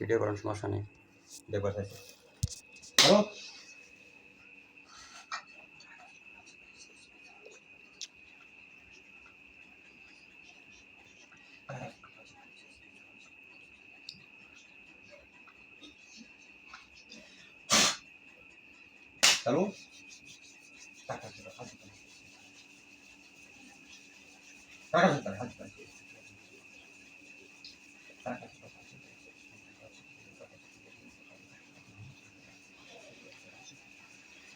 Video করার সমস্যা নেই দেখব চাইছে হ্যালো হ্যালো টাকা টাকা হাত দিতে টাকা টাকা হাত দিতে টাকা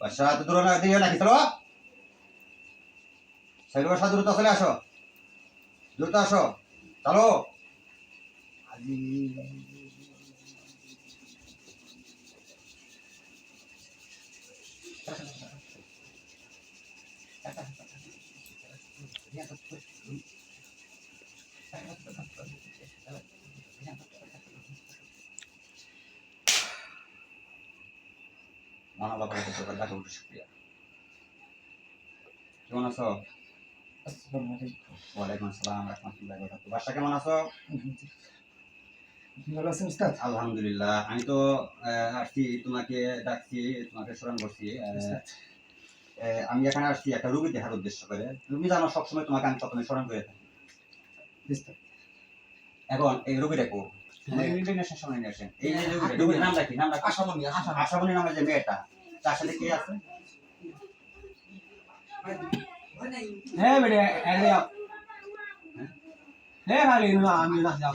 বাসা তো দূর না দিয়ে নাকি চলো সাইড বাসা দ্রুত চলে আসো দ্রুত আসো। চলো। মানব আপনাকে তোর উঠে শুক্রিয়া। কেমন আছো? ওয়ালাইকুম আসসালাম রহমতুল্লাহ বাসা কেমন আছো? ভালো আছেন উস্তাদ? আলহামদুলিল্লাহ। আমি তো আসছি তোমাকে ডাকছি তোমাকে স্মরণ করছি। আহ, আহ, আমি এখানে আসছি একটা রুগী দেখার উদ্দেশ্য করে। তুমি জানো সবসময় তোমাকে আমি প্রথমে স্মরণ করে থাকি। এখন এই সময় নিয়ে আসেন। এই যে রুগীর নাম রাখি নাম রাখি আশামণি আশামণি। নামের যে মেয়েটা। তার সাথে কে আছে? হ্যাঁ বেড়ে এলে হ্যাঁ খালি না আমি না যাও?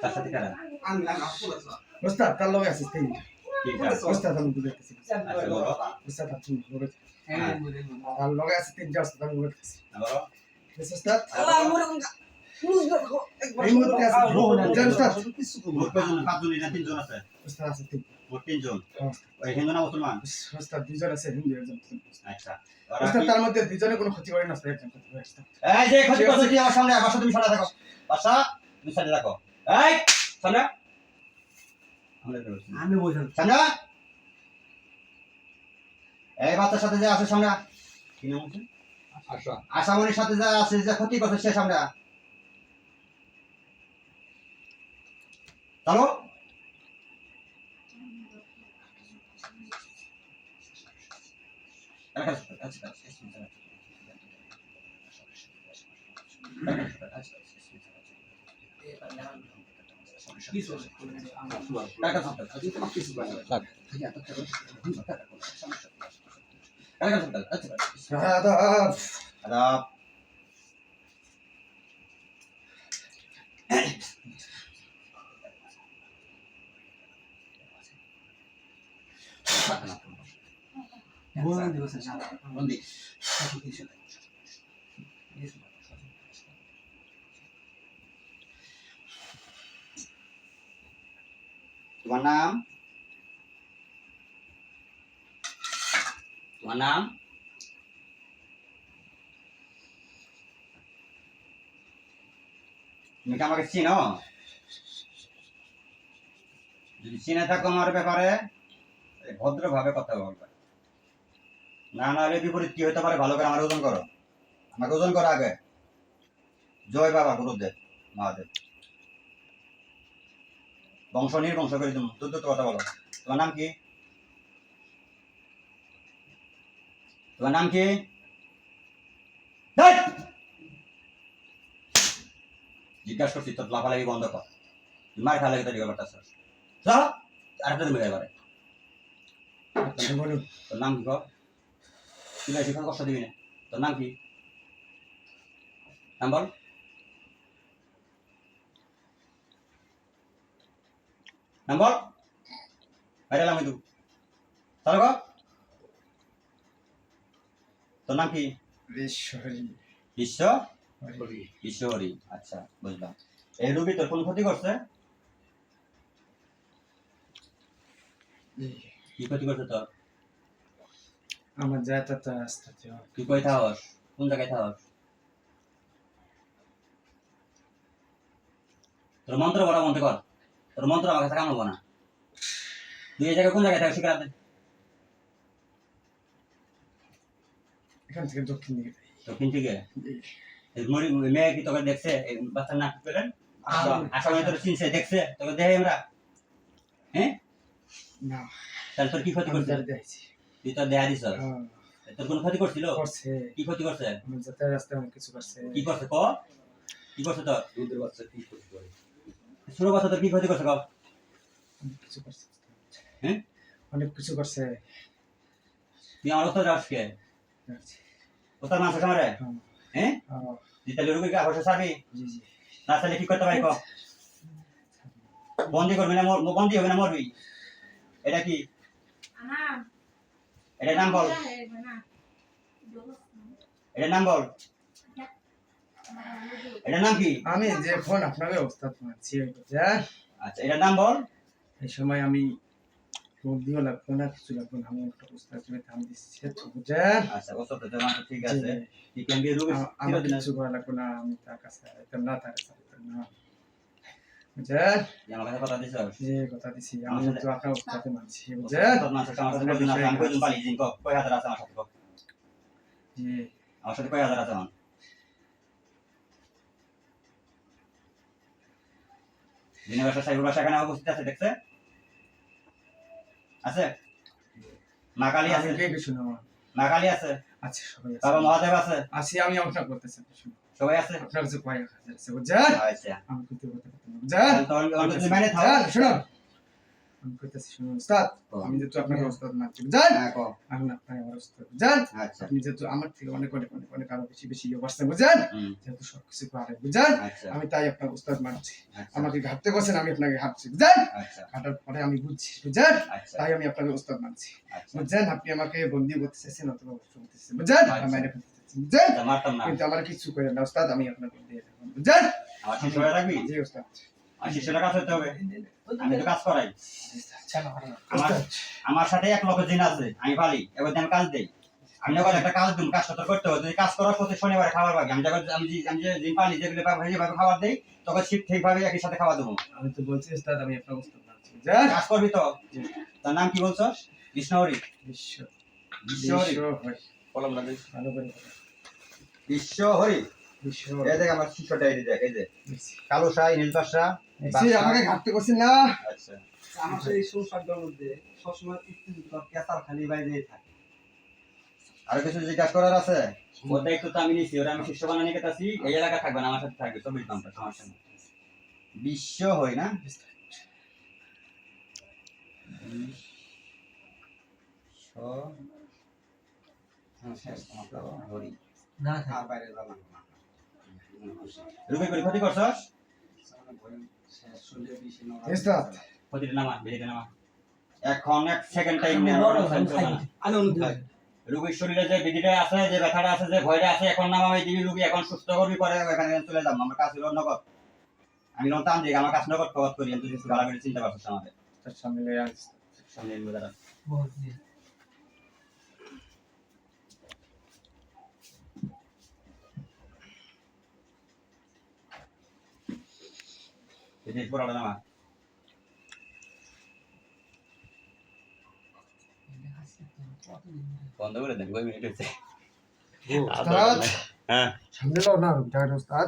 তার সাথে কারা? উস্তাদ তার লগে আছিস আছে উস্তাদ আমি বুঝে গেছি। আচ্ছা বলো। উস্তাদ আপনি লগে হ্যাঁ। আর লগে আছে তিন jar উস্তাদ আমি বুঝে গেছি বলো। উস্তাদ এই মুহূর্তে আছে। উস্তাদ মোট কজন পাঁচজন না তিনজন আছে? উস্তাদ আছে তিন মোট তিনজন হ্যাঁ। ওই হিন্দু না মুসলমান? উস্তাদ দুইজন আছে হিন্দু একজন আচ্ছা। তার মধ্যে দুইজনে কোনো ক্ষতি করে না উস্তাদ একজন ক্ষতি করে এই যে ক্ষতি করছ কি আমার সামনে? বাসা তুমি সামনে থাকো বাসা তুমি সামনে রাখো এই সামনে। আমরা বলছি। সামনে। এই বাচ্চার সাথে যে আছে সামনে। কি নাম আছে আশা। আশামণির সাথে যে আছে যে ক্ষতি করছে সে সামনে। চলো আদাব আদাব বলে দিবস বন্দি তোমার নাম? তোমার নাম? চিনো? যদি চিনে থাকো আমার ব্যাপারে ভদ্রভাবে কথা বলবে। না না হলে বিপরীত কি হতে পারে? ভালো করে আমার ওজন করো। আমাকে ওজন করো আগে। জয় বাবা গুরুদেব মহাদেব। বংশ নির্বংশ করে তুমি দ্রুত দ্রুত কথা বলো। তোমার নাম কি? তোমার নাম কি? জিজ্ঞাসা করছি তোর লাফালাফি বন্ধ কর। মার খাওয়া লাগে তৈরি করবার চাষ আর একটা তুমি এবারে তোর নাম কি কর? তুই বেশি কষ্ট দিবি না তোর নাম কি নাম বল নাম বল বাইরে এলাম তাহলে তোর নাম কি বিশ্ব হরি ঈশ্বরী আচ্ছা বুঝলাম এই রুবি তোর কোন ক্ষতি করছে কি ক্ষতি করছে তোর আমার যাতায়াত রাস্তাতে তুই কই থাকস কোন জায়গায় থাকস তোর মন্ত্র বড় মন্ত্র কর তোর মন্ত্র আমার কাছে কাম না তুই এই জায়গায় কোন জায়গায় থাকিস শিকার এখান থেকে দক্ষিণ দিকে দক্ষিণ থেকে মেয়ে কি তোকে দেখছে এই বাচ্চার নাক পেলেন আশা করি তোর চিনছে দেখছে তোকে দেখে আমরা হ্যাঁ না তাহলে তোর কি ক্ষতি করছে দেখছি তুই দেহা দিছ হ্যাঁ, তোর কোন ক্ষতি করছিল? করছে। কি ক্ষতি করছে? যাতায়াত রাস্তায় অনেক কিছু করছে। কি করছে? ক? কি করছে তোর? দুধের বাচ্চা কি ক্ষতি করে? ছোট বাচ্চা তোর কি ক্ষতি করছে ক? কিছু করছে। হ্যাঁ? অনেক কিছু করছে। তুই আমার অবস্থা যাস কে? কোথায় মাংস খামারে হ্যাঁ, হ্যাঁ? হ্যাঁ, জি না তাহলে কি করতে পারি ক? বন্দি করবি না মর- বন্দি হবে না মরবি? এটা কি? এটার নাম বল। এটার নাম বল। এটার নাম কি? আমি যে ফোন আপনাকে ওস্তাদ মানছি আচ্ছা এটার নাম বল। এই সময় আমি লাগবো না কিছু লাগবো না আমি একটা ওস্তাদ দাম দিচ্ছি আচ্ছা ঠিক আছে। তুই কেন দিয়ে রুগী? আ- আমার চিরদিন কিছু করা লাগবো না আমি তার কাছে না তার কাছে না। বুঝছেন আমার কথা দিছ? যে কথা দিছি আমি তো আপনার ওস্তাদে মানছি বুঝছেন তোর মাংস আমার সাথে কয়দিন আছে আমি কয়দিন পালি দিন ক কয় হাজার আছে আমার সাথে ক যে আমার সাথে কয় হাজার আছে আমার? দিনের বাসা সাইবুর বাসা এখানে উপস্থিত আছে দেখছে? আছে? মা কালী আছে? কে কিছু না মা কালী আছে? আচ্ছা সবাই আছে। বাবা মহাদেব আছে? আছি আমি আপনার করতেছি শুনুন সবাই আছে? আপনার কাছে হাজার আছে। বুঝছেন আচ্ছা। আমি কিন্তু কথা বলতে বুঝছেন তাহলে মানে থাও শুনুন আমি কইতেছি শুনুন ওস্তাদ আমি যেহেতু আপনাকে ওস্তাদ মানছি বুঝছেন? হ্যাঁ আমি না আমার ওস্তাদ বুঝছেন? আপনি যেহেতু আমার থেকে অনেক অনেক অনেক অনেক আরও বেশি বেশি ইয়ে করছেন বুঝছেন? যেহেতু সবকিছু পারে বুঝছেন? আমি তাই আপনার উস্তাদ মানছি আচ্ছা। আমাকে ঘাটতে করছেন আমি আপনাকে ঘাটছি বুঝছেন? আচ্ছা। ঘাটার পরে আমি বুঝছি বুঝছেন? আচ্ছা। তাই আমি আপনাকে উস্তাদ মানছি বুঝছেন? আপনি আমাকে বন্দি করতে চাইছেন অথবা অবশ্য করতে চাইছেন বুঝছেন। আমি মেরে ফেলতে চাইছেন বুঝছেন? মারতাম না। কিন্তু আমার কিছু করে না উস্তাদ আমি আপনাকে দিয়ে দেবো আমার জি উস্তাদ আর কাজ হবে। আমি তো কাজ করাই। আমার সাথে এক লক্ষ দিন আছে আমি পালি এবার আমি কাজ দেই। আমি যখন একটা কাজ দিন তোর করতে হবে। যদি কাজ করার শনিবারে খাবার পাবি আমি যখন আমি আমি যে দিন পালি যেগুলো যেভাবে খাবার দেই তখন ঠিক ঠিকভাবে একই সাথে খাওয়া দেবো। আমি তো বলছি উস্তাদ আমি আপনার মানছি বুঝছেন কাজ করবি তো? তার নাম কি বলছস কৃষ্ণহরি বিশ্ব বিশ্বহরি। ভালো করে বিশ্বহরি। বিশ্ব এই দেখ আমার শিষ্য ডায়েরি দেখ এই যে কালো শাহী নীলপাশা দেখছি, আমাকে ঘাটতে করছেন না আচ্ছা আমার সেই সংসারটার মধ্যে সবসময় উত্তেজিত কেতাল খালি বাইরে থাকে আর কিছু জিজ্ঞাসা করার আছে ওর দায়িত্ব তো আমি নিছি ওরা আমি শিষ্য বানানি কেতাছি এই এলাকা থাকবে না আমার সাথে থাকবে চব্বিশ ঘণ্টা সমস্যা নেই বিশ্ব হই না বিশ্ব হরি না আর বাইরে যাব না রুবি করে ক্ষতি করছস? উস্তাদ ক্ষতিটা নামা বেরিয়ে নামা। এখন এক সেকেন্ড টাইম রুগীর শরীরে যে বিধিটা আছে যে ব্যথাটা আছে যে ভয়টা আছে এখন নাম আমি দিবি রুগী এখন সুস্থ করবি পরে এখানে চলে যাব। আমার কাজ হলো নগদ আমি নন তান্ত্রিক আমার কাজ নগদ কবত করি তুই কিছু ভালো চিন্তা পারছিস আমাদের। সামনে। সামনে বন্ধ করে দেন মিনিট হচ্ছে উস্তাদ